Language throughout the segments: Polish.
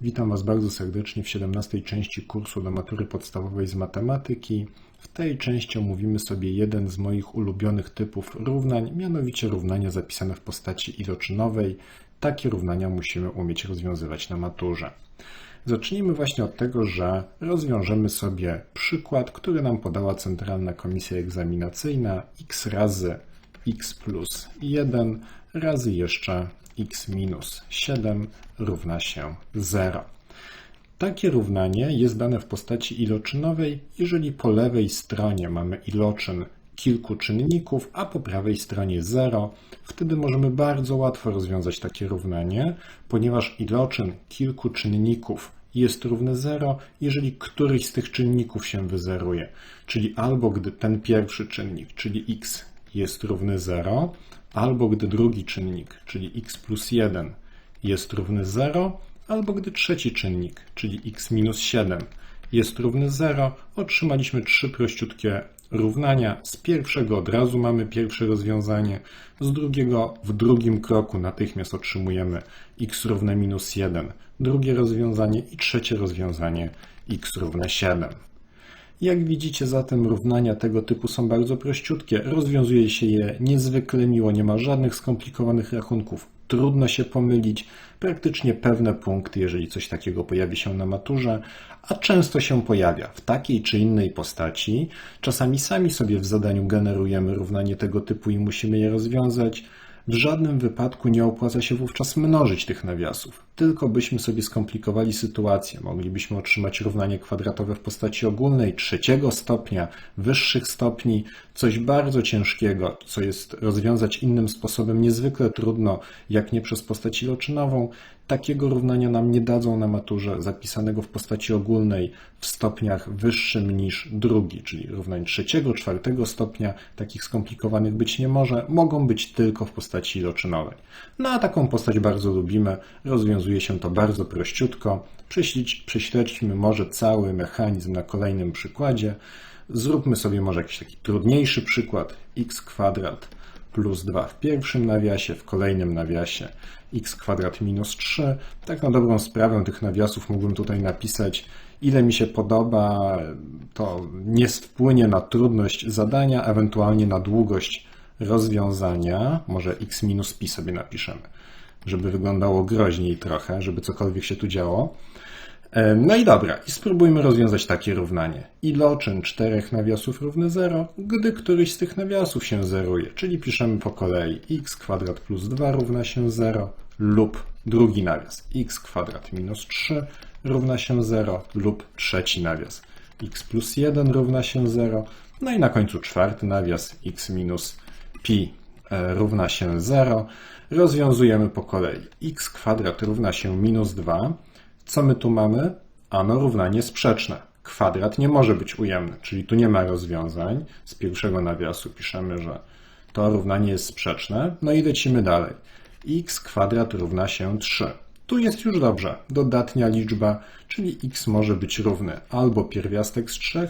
Witam Was bardzo serdecznie w 17 części kursu do matury podstawowej z matematyki. W tej części omówimy sobie jeden z moich ulubionych typów równań, mianowicie równania zapisane w postaci iloczynowej. Takie równania musimy umieć rozwiązywać na maturze. Zacznijmy właśnie od tego, że rozwiążemy sobie przykład, który nam podała Centralna Komisja Egzaminacyjna x razy x plus 1 razy jeszcze x minus 7 równa się 0. Takie równanie jest dane w postaci iloczynowej, jeżeli po lewej stronie mamy iloczyn kilku czynników, a po prawej stronie 0. Wtedy możemy bardzo łatwo rozwiązać takie równanie, ponieważ iloczyn kilku czynników jest równy 0, jeżeli któryś z tych czynników się wyzeruje. Czyli albo gdy ten pierwszy czynnik, czyli x, jest równy 0, albo gdy drugi czynnik, czyli x plus 1 jest równy 0, albo gdy trzeci czynnik, czyli x minus 7 jest równy 0, otrzymaliśmy trzy prościutkie równania. Z pierwszego od razu mamy pierwsze rozwiązanie, z drugiego w drugim kroku natychmiast otrzymujemy x równe minus 1, drugie rozwiązanie i trzecie rozwiązanie x równe 7. Jak widzicie zatem równania tego typu są bardzo prościutkie, rozwiązuje się je niezwykle miło, nie ma żadnych skomplikowanych rachunków, trudno się pomylić, praktycznie pewne punkty, jeżeli coś takiego pojawi się na maturze, a często się pojawia w takiej czy innej postaci. Czasami sami sobie w zadaniu generujemy równanie tego typu i musimy je rozwiązać. W żadnym wypadku nie opłaca się wówczas mnożyć tych nawiasów, tylko byśmy sobie skomplikowali sytuację. Moglibyśmy otrzymać równanie kwadratowe w postaci ogólnej trzeciego stopnia, wyższych stopni, coś bardzo ciężkiego, co jest rozwiązać innym sposobem niezwykle trudno, jak nie przez postać iloczynową. Takiego równania nam nie dadzą na maturze zapisanego w postaci ogólnej w stopniach wyższym niż drugi, czyli równań trzeciego, czwartego stopnia, takich skomplikowanych być nie może, mogą być tylko w postaci iloczynowej. No a taką postać bardzo lubimy, rozwiązuje się to bardzo prościutko. Prześledźmy może cały mechanizm na kolejnym przykładzie. Zróbmy sobie może jakiś taki trudniejszy przykład x kwadrat plus 2 w pierwszym nawiasie, w kolejnym nawiasie x kwadrat minus 3. Tak na dobrą sprawę tych nawiasów mógłbym tutaj napisać ile mi się podoba, to nie wpłynie na trudność zadania, ewentualnie na długość rozwiązania. Może x minus pi sobie napiszemy, żeby wyglądało groźniej trochę, żeby cokolwiek się tu działo. No i dobra, i spróbujmy rozwiązać takie równanie. Iloczyn czterech nawiasów równy 0, gdy któryś z tych nawiasów się zeruje, czyli piszemy po kolei x kwadrat plus 2 równa się 0 lub drugi nawias x kwadrat minus 3 równa się 0 lub trzeci nawias x plus 1 równa się 0, no i na końcu czwarty nawias x minus pi e, równa się 0. Rozwiązujemy po kolei x kwadrat równa się minus 2, co my tu mamy? Ano równanie sprzeczne. Kwadrat nie może być ujemny, czyli tu nie ma rozwiązań. Z pierwszego nawiasu piszemy, że to równanie jest sprzeczne. No i lecimy dalej. x kwadrat równa się 3. Tu jest już dobrze. Dodatnia liczba, czyli x może być równy albo pierwiastek z 3,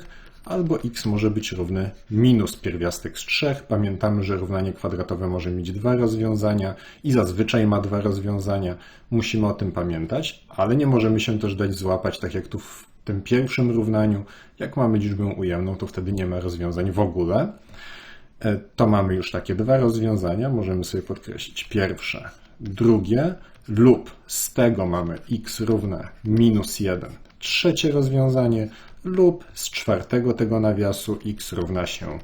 albo x może być równy minus pierwiastek z 3. Pamiętamy, że równanie kwadratowe może mieć dwa rozwiązania i zazwyczaj ma dwa rozwiązania. Musimy o tym pamiętać, ale nie możemy się też dać złapać, tak jak tu w tym pierwszym równaniu. Jak mamy liczbę ujemną, to wtedy nie ma rozwiązań w ogóle. E, to mamy już takie dwa rozwiązania. Możemy sobie podkreślić pierwsze, drugie lub z tego mamy x równe minus 1. Trzecie rozwiązanie lub z czwartego tego nawiasu x równa się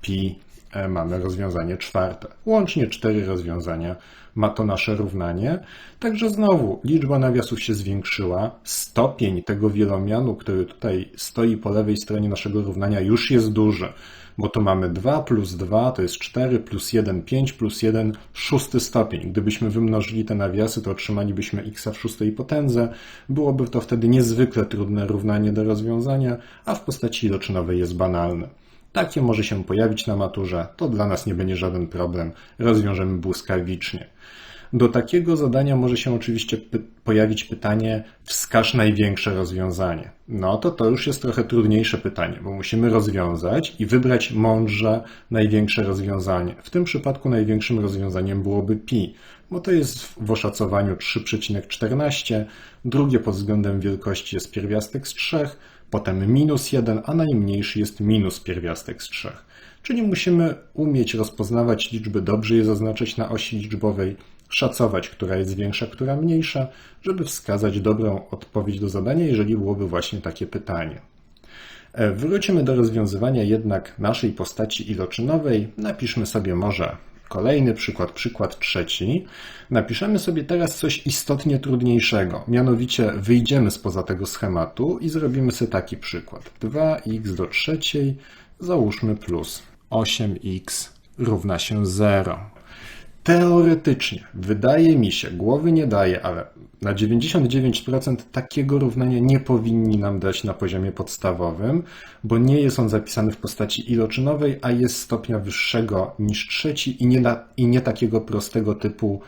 pi e, mamy rozwiązanie czwarte. Łącznie cztery rozwiązania ma to nasze równanie. Także znowu liczba nawiasów się zwiększyła. Stopień tego wielomianu, który tutaj stoi po lewej stronie naszego równania już jest duży bo to mamy 2 plus 2 to jest 4 plus 1 5 plus 1 szósty stopień. Gdybyśmy wymnożyli te nawiasy, to otrzymalibyśmy x w szóstej potędze. Byłoby to wtedy niezwykle trudne równanie do rozwiązania, a w postaci iloczynowej jest banalne. Takie może się pojawić na maturze, to dla nas nie będzie żaden problem, rozwiążemy błyskawicznie. Do takiego zadania może się oczywiście py pojawić pytanie, wskaż największe rozwiązanie. No to to już jest trochę trudniejsze pytanie, bo musimy rozwiązać i wybrać mądrze największe rozwiązanie. W tym przypadku największym rozwiązaniem byłoby pi, bo to jest w oszacowaniu 3,14, drugie pod względem wielkości jest pierwiastek z 3, potem minus 1, a najmniejszy jest minus pierwiastek z 3. Czyli musimy umieć rozpoznawać liczby, dobrze je zaznaczyć na osi liczbowej, szacować, która jest większa, która mniejsza, żeby wskazać dobrą odpowiedź do zadania, jeżeli byłoby właśnie takie pytanie. E, wrócimy do rozwiązywania jednak naszej postaci iloczynowej. Napiszmy sobie może kolejny przykład, przykład trzeci. Napiszemy sobie teraz coś istotnie trudniejszego. Mianowicie wyjdziemy spoza tego schematu i zrobimy sobie taki przykład. 2x do trzeciej, załóżmy plus 8x równa się 0. Teoretycznie, wydaje mi się, głowy nie daje, ale na 99% takiego równania nie powinni nam dać na poziomie podstawowym, bo nie jest on zapisany w postaci iloczynowej, a jest stopnia wyższego niż trzeci i nie, na, i nie takiego prostego typu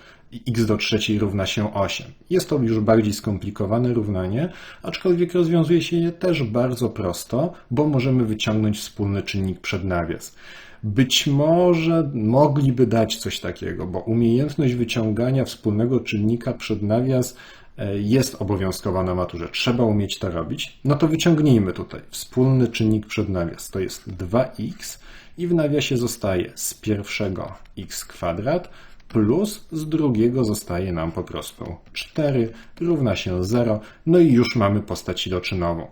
x do trzeciej równa się 8. Jest to już bardziej skomplikowane równanie, aczkolwiek rozwiązuje się je też bardzo prosto, bo możemy wyciągnąć wspólny czynnik przed nawias. Być może mogliby dać coś takiego, bo umiejętność wyciągania wspólnego czynnika przed nawias e, jest obowiązkowa na maturze. Trzeba umieć to robić. No to wyciągnijmy tutaj wspólny czynnik przed nawias. To jest 2x i w nawiasie zostaje z pierwszego x kwadrat plus z drugiego zostaje nam po prostu 4 równa się 0. No i już mamy postać iloczynową.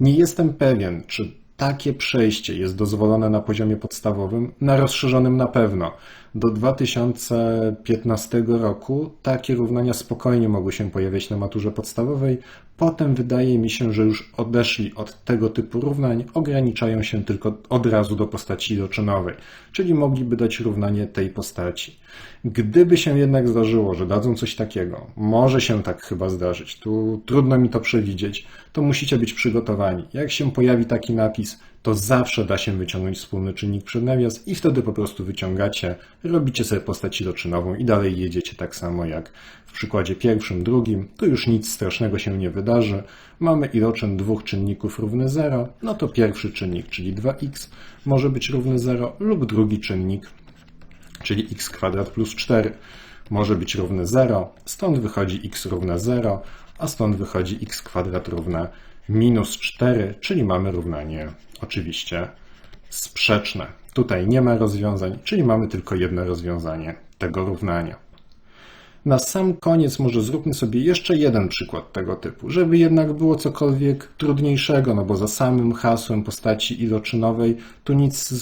Nie jestem pewien, czy takie przejście jest dozwolone na poziomie podstawowym, na rozszerzonym na pewno. Do 2015 roku takie równania spokojnie mogły się pojawiać na maturze podstawowej. Potem wydaje mi się, że już odeszli od tego typu równań, ograniczają się tylko od razu do postaci iloczynowej, czyli mogliby dać równanie tej postaci. Gdyby się jednak zdarzyło, że dadzą coś takiego, może się tak chyba zdarzyć, tu trudno mi to przewidzieć, to musicie być przygotowani. Jak się pojawi taki napis, to zawsze da się wyciągnąć wspólny czynnik przed nawias i wtedy po prostu wyciągacie, robicie sobie postać iloczynową i dalej jedziecie tak samo jak w przykładzie pierwszym, drugim. Tu już nic strasznego się nie wydarzy. Mamy iloczyn dwóch czynników równy 0, no to pierwszy czynnik, czyli 2x, może być równy 0 lub drugi czynnik, czyli x kwadrat plus 4 może być równy 0, stąd wychodzi x równe 0, a stąd wychodzi x kwadrat równe minus 4, czyli mamy równanie oczywiście sprzeczne. Tutaj nie ma rozwiązań, czyli mamy tylko jedno rozwiązanie tego równania. Na sam koniec może zróbmy sobie jeszcze jeden przykład tego typu, żeby jednak było cokolwiek trudniejszego, no bo za samym hasłem postaci iloczynowej tu nic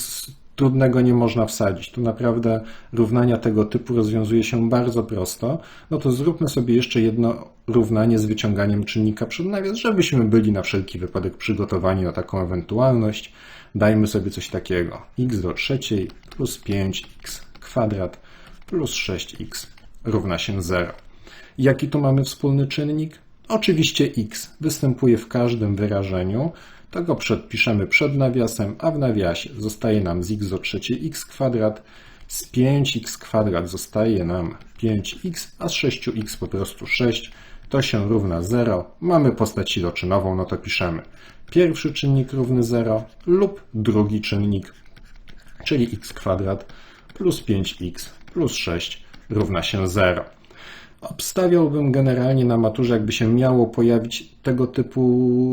trudnego nie można wsadzić. Tu naprawdę równania tego typu rozwiązuje się bardzo prosto. No to zróbmy sobie jeszcze jedno równanie z wyciąganiem czynnika przed nawias, żebyśmy byli na wszelki wypadek przygotowani na taką ewentualność. Dajmy sobie coś takiego. x do trzeciej plus 5x kwadrat plus 6x równa się 0. Jaki tu mamy wspólny czynnik? Oczywiście x występuje w każdym wyrażeniu, to go przedpiszemy przed nawiasem, a w nawiasie zostaje nam z x do trzeciej x kwadrat, z 5x kwadrat zostaje nam 5x, a z 6x po prostu 6, to się równa 0. Mamy postać iloczynową, no to piszemy pierwszy czynnik równy 0 lub drugi czynnik, czyli x kwadrat plus 5x plus 6 równa się 0. Obstawiałbym generalnie na maturze, jakby się miało pojawić tego typu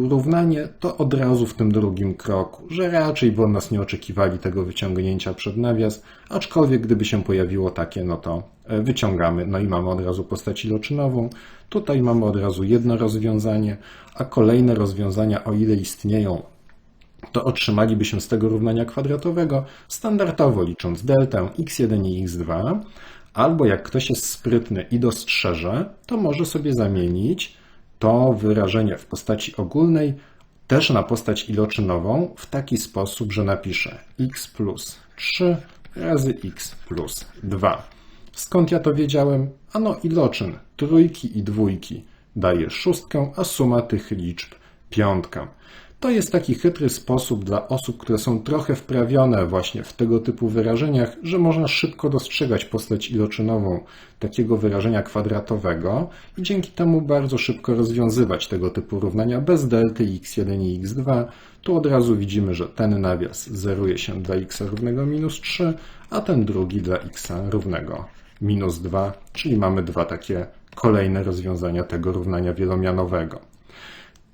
równanie, to od razu w tym drugim kroku, że raczej by od nas nie oczekiwali tego wyciągnięcia przed nawias, aczkolwiek gdyby się pojawiło takie, no to e, wyciągamy, no i mamy od razu postać iloczynową. Tutaj mamy od razu jedno rozwiązanie, a kolejne rozwiązania, o ile istnieją, to otrzymaliby się z tego równania kwadratowego standardowo licząc deltę x1 i x2, Albo jak ktoś jest sprytny i dostrzeże, to może sobie zamienić to wyrażenie w postaci ogólnej też na postać iloczynową w taki sposób, że napiszę x plus 3 razy x plus 2. Skąd ja to wiedziałem? Ano iloczyn trójki i dwójki daje szóstkę, a suma tych liczb piątkę. To jest taki chytry sposób dla osób, które są trochę wprawione właśnie w tego typu wyrażeniach, że można szybko dostrzegać postać iloczynową takiego wyrażenia kwadratowego i dzięki temu bardzo szybko rozwiązywać tego typu równania bez delty x1 i x2. Tu od razu widzimy, że ten nawias zeruje się dla x równego minus 3, a ten drugi dla x równego minus 2, czyli mamy dwa takie kolejne rozwiązania tego równania wielomianowego.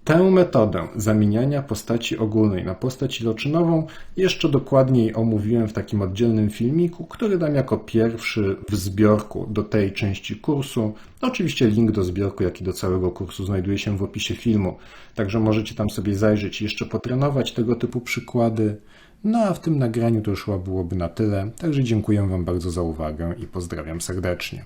Tę metodę zamieniania postaci ogólnej na postać iloczynową jeszcze dokładniej omówiłem w takim oddzielnym filmiku, który dam jako pierwszy w zbiorku do tej części kursu. Oczywiście link do zbiorku, jak i do całego kursu znajduje się w opisie filmu, także możecie tam sobie zajrzeć i jeszcze potrenować tego typu przykłady. No a w tym nagraniu to już byłoby na tyle, także dziękuję Wam bardzo za uwagę i pozdrawiam serdecznie.